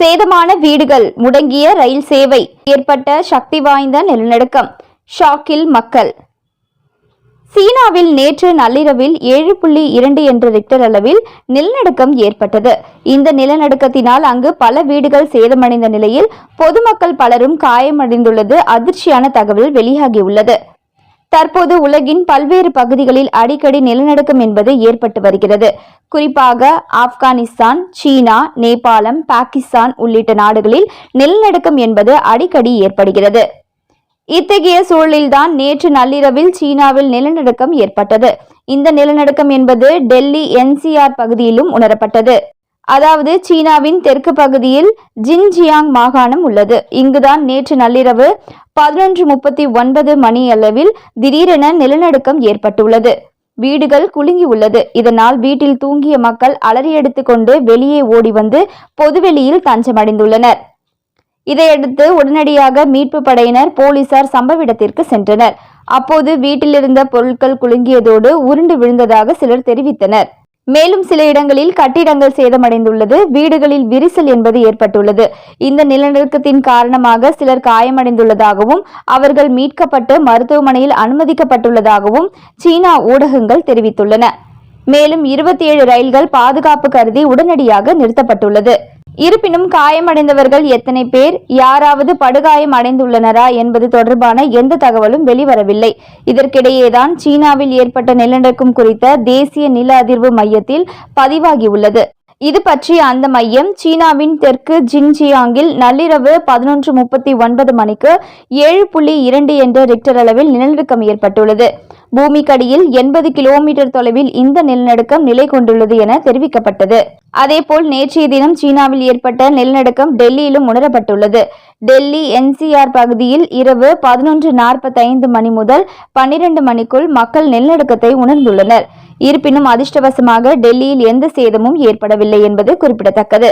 சேதமான வீடுகள் முடங்கிய ரயில் சேவை ஏற்பட்ட சக்தி வாய்ந்த நிலநடுக்கம் ஷாக்கில் மக்கள். சீனாவில் நேற்று நள்ளிரவில் ஏழு புள்ளி இரண்டு என்ற ரிக்டர் அளவில் நிலநடுக்கம் ஏற்பட்டது. இந்த நிலநடுக்கத்தினால் அங்கு பல வீடுகள் சேதமடைந்த நிலையில் பொதுமக்கள் பலரும் காயமடைந்துள்ளது அதிர்ச்சியான தகவல் வெளியாகியுள்ளது. தற்போது உலகின் பல்வேறு பகுதிகளில் அடிக்கடி நிலநடுக்கம் என்பது ஏற்பட்டு வருகிறது. குறிப்பாக ஆப்கானிஸ்தான் சீனா நேபாளம் பாகிஸ்தான் உள்ளிட்ட நாடுகளில் நிலநடுக்கம் என்பது அடிக்கடி ஏற்படுகிறது. இத்தகைய சூழலில்தான் நேற்று நள்ளிரவில் சீனாவில் நிலநடுக்கம் ஏற்பட்டது. இந்த நிலநடுக்கம் என்பது டெல்லி என்சிஆர் பகுதியிலும் உணரப்பட்டது. அதாவது சீனாவின் தெற்கு பகுதியில் ஜின்ஜியாங் மாகாணம் உள்ளது. இங்குதான் நேற்று நள்ளிரவு பதினொன்று முப்பத்தி ஒன்பது மணி அளவில் திடீரென நிலநடுக்கம் ஏற்பட்டுள்ளது. வீடுகள் குலுங்கி உள்ளது இதனால் வீட்டில் தூங்கிய மக்கள் அலறியடித்துக் கொண்டு வெளியே ஓடி வந்து பொதுவெளியில் தஞ்சமடைந்துள்ளனர். இதையடுத்து உடனடியாக மீட்பு படையினர் போலீசார் சம்பவ இடத்திற்கு சென்றனர். அப்போது வீட்டிலிருந்த பொருட்கள் குலுங்கியதோடு உருண்டு விழுந்ததாக சிலர் தெரிவித்தனர். மேலும் சில இடங்களில் கட்டிடங்கள் சேதமடைந்துள்ளது. வீடுகளில் விரிசல் என்பது ஏற்பட்டுள்ளது. இந்த நிலநடுக்கத்தின் காரணமாக சிலர் காயமடைந்துள்ளதாகவும் அவர்கள் மீட்கப்பட்டு மருத்துவமனையில் அனுமதிக்கப்பட்டுள்ளதாகவும் சீனா ஊடகங்கள் தெரிவித்துள்ளன. மேலும் இருபத்தி ஏழு ரயில்கள் பாதுகாப்பு கருதி உடனடியாக நிறுத்தப்பட்டுள்ளது. இருப்பினும் காயமடைந்தவர்கள் எத்தனை பேர் யாராவது படுகாயம் அடைந்துள்ளனரா என்பது தொடர்பான எந்த தகவலும் வெளிவரவில்லை. இதற்கிடையேதான் சீனாவில் ஏற்பட்ட நிலநடுக்கம் குறித்த தேசிய நில அதிர்வு மையத்தில் பதிவாகியுள்ளது. இது பற்றி அந்த மையம் சீனாவின் தெற்கு ஜின்ஜியாங்கில் நள்ளிரவு பதினொன்று முப்பத்தி ஒன்பது மணிக்கு ஏழு புள்ளி இரண்டு என்ற ரிக்டர் அளவில் நிலநடுக்கம் ஏற்பட்டுள்ளது. பூமிக்கடியில் எண்பது கிலோமீட்டர் தொலைவில் இந்த நிலநடுக்கம் நிலை கொண்டுள்ளது என தெரிவிக்கப்பட்டது. அதேபோல் நேற்றைய தினம் சீனாவில் ஏற்பட்ட நிலநடுக்கம் டெல்லியிலும் உணரப்பட்டுள்ளது. டெல்லி என்சிஆர் பகுதியில் இரவு பதினொன்று நாற்பத்தைந்து மணி முதல் பன்னிரண்டு மணிக்குள் மக்கள் நிலநடுக்கத்தை உணர்ந்துள்ளனர். இருப்பினும் அதிர்ஷ்டவசமாக டெல்லியில் எந்த சேதமும் ஏற்படவில்லை என்பது குறிப்பிடத்தக்கது.